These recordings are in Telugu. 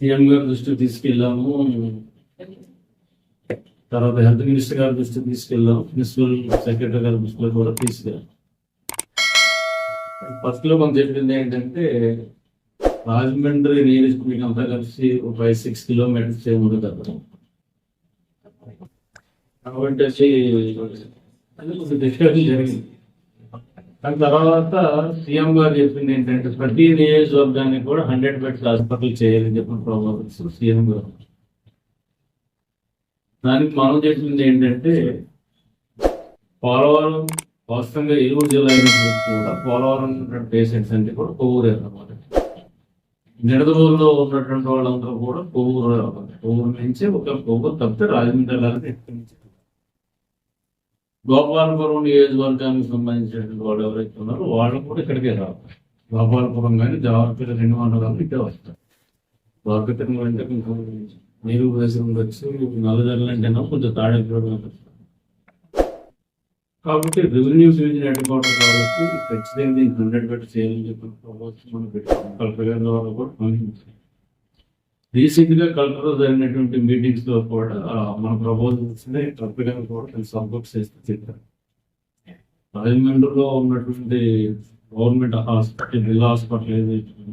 సీఎం గారి దృష్టికి తీసుకెళ్ళాము. తర్వాత హెల్త్ మినిస్టర్ గారి దృష్టికి తీసుకెళ్ళాం ప్రిన్సిపల్ సెక్రటరీ గారి దృష్టిలో కూడా తీసుకెళ్ళాం. ఫస్ట్లో మనం చెప్పింది ఏంటంటే రాజమండ్రి నియోజకవర్గం అంతా కలిసి ఒక ఫైవ్ సిక్స్ కిలోమీటర్స్ ఉండదు అక్కడ. కాబట్టి వచ్చి డిస్కషన్ జరిగింది. దాని తర్వాత సీఎం గారు చెప్పింది ఏంటంటే ప్రతి నియోజకవర్గానికి కూడా హండ్రెడ్ బెడ్స్ హాస్పిటల్ చేయాలని చెప్పిన ప్రోగ్రామ్స్ సీఎం గారు. దానికి మనం చెప్పింది ఏంటంటే పోలవరం వాస్తవంగా ఏలూరు జిల్లా అయినప్పటికీ కూడా పోలవరం పేషెంట్స్ అంటే కూడా కొవ్వూరు అన్నమాట. నిడదవోలులో ఉన్నటువంటి వాళ్ళందరూ కూడా కొవ్వూరు కొవ్వూరు నుంచి ఒక కొవ్వూరు తప్పితే రాజమండ్రి వెళ్ళాలని గోపాలపురం నియోజకవర్గానికి సంబంధించినటువంటి వాళ్ళు ఎవరైతే ఉన్నారో వాళ్ళు కూడా ఇక్కడికే రావాలి. గోపాలపురం కానీ జవాహర్పేట రెండు మండలాలు ఇక్కడే వస్తారు ద్వారకతిరం అంటే కొంచెం నీరు ప్రదేశం ఉండొచ్చు నల్లజర్లు అంటేనో కొంచెం తాడేపూర్ కాబట్టి రెవెన్యూ డివిజన్ హెడ్ క్వార్టర్ కాబట్టి ఖచ్చితంగా దీనికి హండ్రెడ్ పెట్టి చేయాలని చెప్పి ప్రభుత్వం మనం పెట్టాం కలెక్టర్ గారి ద్వారా కూడా రీసెంట్గా రీసెంట్ కలెక్టర్ జరిగినటువంటి మీటింగ్స్లో కూడా మన ప్రపోజల్స్ని ని కూడా సపోర్ట్ చేస్తూ చెప్పారు. రాజమండ్రిలో ఉన్నటువంటి గవర్నమెంట్ హాస్పిటల్ జిల్లా హాస్పిటల్ ఏదైతే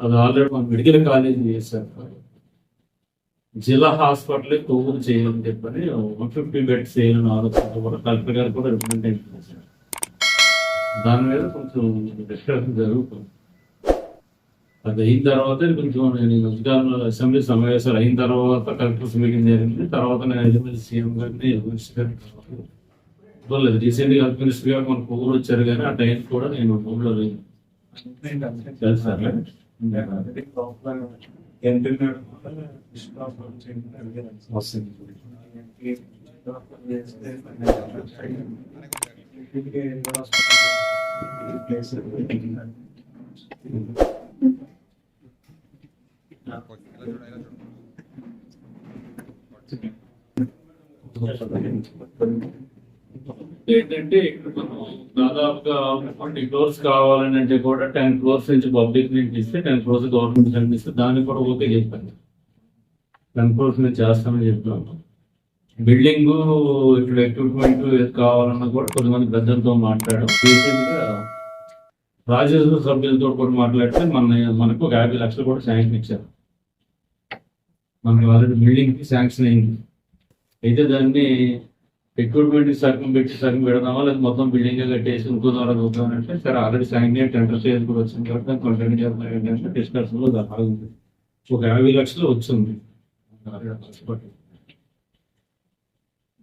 అది ఆల్రెడీ మన మెడికల్ కాలేజ్ చేశారు. జిల్లా హాస్పిటల్ కొవ్వూరు చేయాలని చెప్పని వన్ ఫిఫ్టీ బెడ్స్ చేయాలని ఆలోచన కూడా కలెక్టర్ గారు కూడా రిప్రజెంటేషన్ చేశారు. దాని మీద కొంచెం డిస్కషన్ జరుగుతుంది. అది అయిన తర్వాత కొంచెం నేను అధికారులు అసెంబ్లీ సమావేశాలు అయిన తర్వాత కలెక్టర్స్ మీటింగ్ జరిగింది. తర్వాత నేను ఎలిమెంట్ సీఎం గారిని మినిస్టర్ గారిని చూడలేదు రీసెంట్గా హెల్త్ మినిస్టర్ గారు మన కొవ్వూరు వచ్చారు కానీ ఆ టైం కూడా నేను ఊళ్ళో లేను. తెలుసా ఏంటంటే ఇక్కడ ఏంటంటే దాదాపుగా ట్వంటీ క్రోర్స్ కావాలని అంటే కూడా టెన్ క్రోర్స్ నుంచి పబ్లిక్ నుంచి ఇస్తే టెన్ క్రోర్స్ గవర్నమెంట్ ఫండ్ ఇస్తే కూడా ఓకే చెప్పాను. టెన్ క్రోర్స్ మేము చేస్తామని చెప్పాము బిల్డింగ్ ఇక్కడ ఎక్విప్మెంట్ కావాలన్నా కూడా కొంతమంది పెద్దలతో మాట్లాడడం. రీసెంట్గా రాజ్యసభ సభ్యులతో కూడా మాట్లాడితే మన మనకు ఒక యాభై లక్షలు కూడా శాంక్షన్ ఇచ్చారు. మనకి ఆల్రెడీ బిల్డింగ్కి శాంక్షన్ అయింది. అయితే దాన్ని ఎక్విప్మెంట్ సగం పెట్టి సగం పెడదామా లేదా మొత్తం బిల్డింగ్ కట్టేసి ఇంకో ద్వారా చూద్దామంటే సరే ఆల్రెడీ శాంక్షన్ టెండర్ సేల్ కూడా వచ్చింది కాబట్టి దాన్ని కంటిన్యూ చేద్దాం ఏంటంటే డిస్కషన్లో దాని ఒక యాభై లక్షలు వచ్చింది.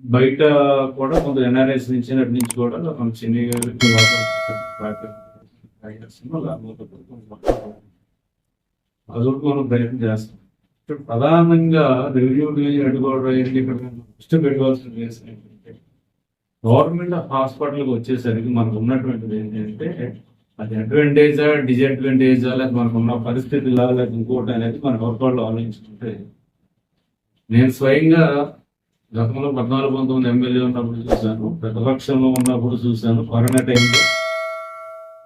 బయట కూడా కొంత ఎన్ఆర్ఎస్ నుంచి అటు నుంచి కూడా మన చిన్న గారికి అదొకటి మనం ప్రయత్నం చేస్తాం. ప్రధానంగా రెవెన్యూ డివిజన్ అడ్డుకోవడం ఇక్కడ దృష్టి పెట్టుకోవాల్సిన విషయం ఏంటంటే గవర్నమెంట్ హాస్పిటల్కి వచ్చేసరికి మనకు ఉన్నటువంటిది ఏంటంటే అది అడ్వాంటేజా డిసడ్వాంటేజా లేకపోతే మనకు ఉన్న పరిస్థితులా లేదా ఇంకోటి అనేది మన వర్కౌట్లో ఆలోచించుకుంటే నేను స్వయంగా గతంలో పద్నాలుగు పంతొమ్మిది ఎమ్మెల్యే ఉన్నప్పుడు చూశాను ప్రతిపక్షంలో ఉన్నప్పుడు చూశాను కరోనా టైంలో.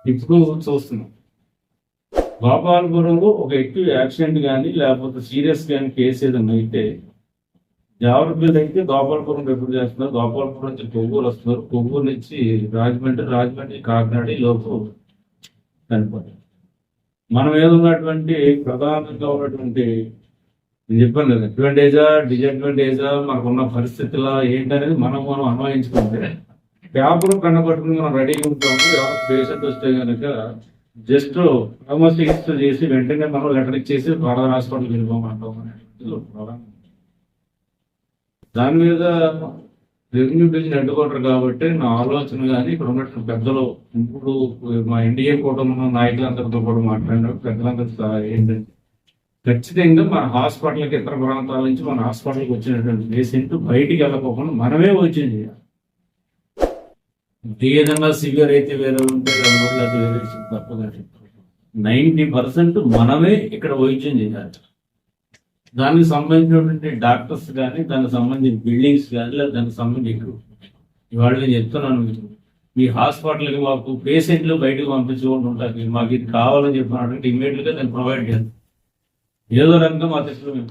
ఇప్పుడు చూస్తున్నాం. గోపాలపురంలో ఒక ఎక్కువ యాక్సిడెంట్ కానీ లేకపోతే సీరియస్ కానీ కేసు ఏదైనా అయితే జాగ్రత్తలు అయితే గోపాలపురం రిఫర్ చేస్తున్నారు. గోపాలపురం నుంచి కొవ్వూరు వస్తున్నారు. కొవ్వూరు నుంచి రాజమండ్రి రాజమండ్రి కాకినాడ ఈ లోపు చనిపోతారు మనం ఏదున్నటువంటి ప్రధానంగా ఉన్నటువంటి నేను చెప్పాను కదా అడ్వాంటేజా డిసడ్వాంటేజా మనకున్న పరిస్థితుల ఏంటనేది మనం మనం అన్వయించుకుంటే పేపర్ కన్నపట్టుకుని మనం రెడీగా ఉంటాము పేషెంట్ వస్తే కనుక జస్ట్ చికిత్స చేసి వెంటనే మనం లెటర్ ఇచ్చేసి ఫర్దర్ హాస్పిటల్కి వెళ్ళిపోమంటాం దాని మీద రెవెన్యూ బిల్ని అడ్డుకుంటారు కాబట్టి నా ఆలోచన కానీ ఇక్కడ ఉన్నట్టు పెద్దలు ఇప్పుడు మా ఎన్డీఏ కూటమి నాయకులందరితో కూడా మాట్లాడినప్పుడు పెద్దలందరూ ఏంటంటే ఖచ్చితంగా మన హాస్పిటల్కి ఇతర ప్రాంతాల నుంచి మన హాస్పిటల్కి వచ్చినటువంటి పేషెంట్ బయటికి వెళ్ళకపోకుండా మనమే వచ్చింది చేయాలి. ఏదైనా సివియర్ అయితే వేరే ఉంటే అది వేరే తప్పగా నైంటీ పర్సెంట్ మనమే ఇక్కడ వైద్యం చేయాలి. దానికి సంబంధించినటువంటి డాక్టర్స్ కానీ దానికి సంబంధించిన బిల్డింగ్స్ కానీ లేదా దానికి సంబంధించి ఇవాళ నేను చెప్తున్నాను మీకు. మీ హాస్పిటల్కి మాకు పేషెంట్లు బయటకు పంపించుకుంటూ ఉంటారు. మాకు ఇది కావాలని చెప్పినట్టు ఇమీడియట్గా దాన్ని ప్రొవైడ్ చేస్తాను ఏదో రకంగా మా దృష్టిలో మేము